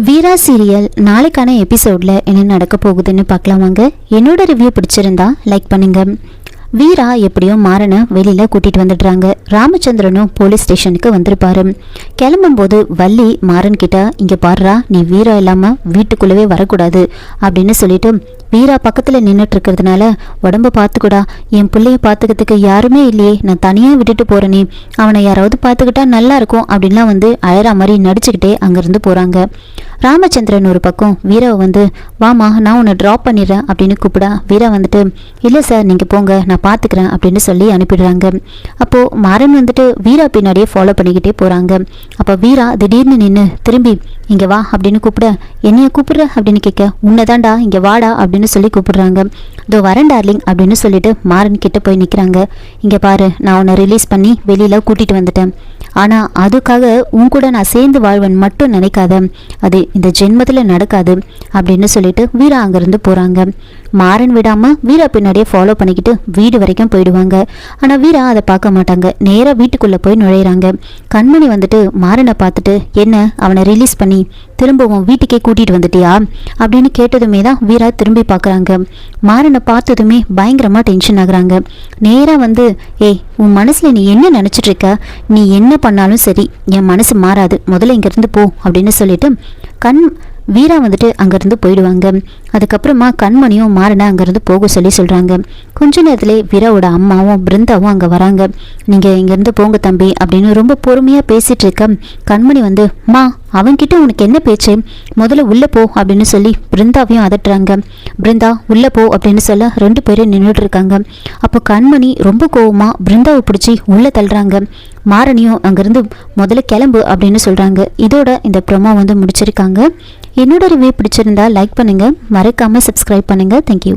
வீரா serial நாளைக்கான எபிசோடில் என்ன நடக்க போகுதுன்னு பார்க்கலாம் வாங்க என்னோட ரிவ்யூ பிடிச்சிருந்தா லைக் பண்ணுங்கள் வீரா எப்படியோ மாறனை வெளியில கூட்டிகிட்டு வந்துடுறாங்க. ராமச்சந்திரனும் போலீஸ் ஸ்டேஷனுக்கு வந்திருப்பாரு. கிளம்பும்போது வள்ளி மாறன் கிட்ட இங்கே பாடுறா நீ வீரா இல்லாமல் வீட்டுக்குள்ளவே வரக்கூடாது அப்படின்னு சொல்லிட்டு வீரா பக்கத்தில் நின்றுட்டு இருக்கிறதுனால உடம்ப பார்த்துக்கூடா என் பிள்ளைய பார்த்துக்கிறதுக்கு யாருமே இல்லையே. நான் தனியாக விட்டுட்டு போறேனே. அவனை யாராவது பார்த்துக்கிட்டா நல்லா இருக்கும் அப்படின்லாம் வந்து அழற மாதிரி நடிச்சுக்கிட்டே அங்கேருந்து போகிறாங்க ராமச்சந்திரன் ஒரு பக்கம் வீராவை வந்து வாமா நான் உன்னை ட்ராப் பண்ணிடுறேன் அப்படின்னு கூப்பிடா. வீரா வந்துட்டு இல்லை சார் நீங்கள் போங்க நான் பார்த்துக்கிறேன் அப்படின்னு சொல்லி அனுப்பிடுறாங்க. அப்போது மாறன் வந்துட்டு வீரா பின்னாடியே ஃபாலோ பண்ணிக்கிட்டே போகிறாங்க அப்போ வீரா திடீர்னு நின்று திரும்பி இங்கே வா அப்படின்னு கூப்பிட என்னைய கூப்பிடுற? அப்படின்னு கேட்க உன்னைதான்டா இங்கே வாடா அப்படின்னு சொல்லி கூப்பிடுறாங்க. இதோ வரேன் டார்லிங் அப்படின்னு சொல்லிட்டு மாறன் கிட்ட போய் நிற்கிறாங்க இங்கே பாரு நான் உன்னை ரிலீஸ் பண்ணி வெளியில் கூட்டிகிட்டு வந்துட்டேன். ஆனால் அதுக்காக உன் கூட நான் சேர்ந்து வாழ்வன் மட்டும் நினைக்காத. அது இந்த ஜென்மத்தில் நடக்காது அப்படின்னு சொல்லிட்டு வீரா அங்கேருந்து போகிறாங்க மாறன் விடாமல் வீரா பின்னாடியே ஃபாலோ பண்ணிக்கிட்டு வீடு வரைக்கும் போயிடுவாங்க. ஆனால் வீரா அதை பார்க்க மாட்டாங்க. நேராக வீட்டுக்குள்ளே போய் நுழையிறாங்க. கண்மணி வந்துட்டு மாறனை பார்த்துட்டு என்ன? அவனை ரிலீஸ் பண்ணி திரும்பவும் வீட்டுக்கே கூட்டிகிட்டு வந்துட்டியா? அப்படின்னு கேட்டதுமே தான் வீரா திரும்பி பார்க்குறாங்க. மாறனை பார்த்ததுமே பயங்கரமாக டென்ஷன் ஆகுறாங்க. நேராக வந்து ஏய் உன் மனசில் நீ என்ன நினச்சிட்டு இருக்க நீ என்ன பண்ணாலும் சரி என் மனசு மாறாது. முதல்ல இங்கேருந்து போ அப்படின்னு சொல்லிட்டு கண் வீரா வந்துட்டு அங்கேருந்து போயிடுவாங்க. அதுக்கப்புறமா கண்மணியும் மாறனை அங்கேருந்து போக சொல்லி சொல்கிறாங்க கொஞ்ச நேரத்திலே வீராவோட அம்மாவும் பிருந்தாவும் அங்கே வராங்க. நீங்கள் இங்கேருந்து போங்க தம்பி அப்படின்னு ரொம்ப பொறுமையாக பேசிகிட்டு இருக்க கண்மணி வந்து மா அவன்கிட்ட உனக்கு என்ன பேச்சு? முதல்ல உள்ளே போ அப்படின்னு சொல்லி பிருந்தாவையும் அதட்டுறாங்க. பிருந்தா உள்ளே போ அப்படின்னு சொல்ல ரெண்டு பேரும் நின்றுட்டு இருக்காங்க. அப்போ கண்மணி ரொம்ப கோவமாக பிருந்தாவை பிடிச்சி உள்ளே தள்ளுறாங்க. மாரணியும் அங்கேருந்து முதல்ல கிளம்பு அப்படின்னு சொல்கிறாங்க இதோட இந்த ப்ரொமோ வந்து முடிச்சிருக்காங்க. என்னோட ரிவ்யூ பிடிச்சிருந்தா லைக் பண்ணுங்கள் மறக்காமல் சப்ஸ்கிரைப் பண்ணுங்கள் தேங்க்யூ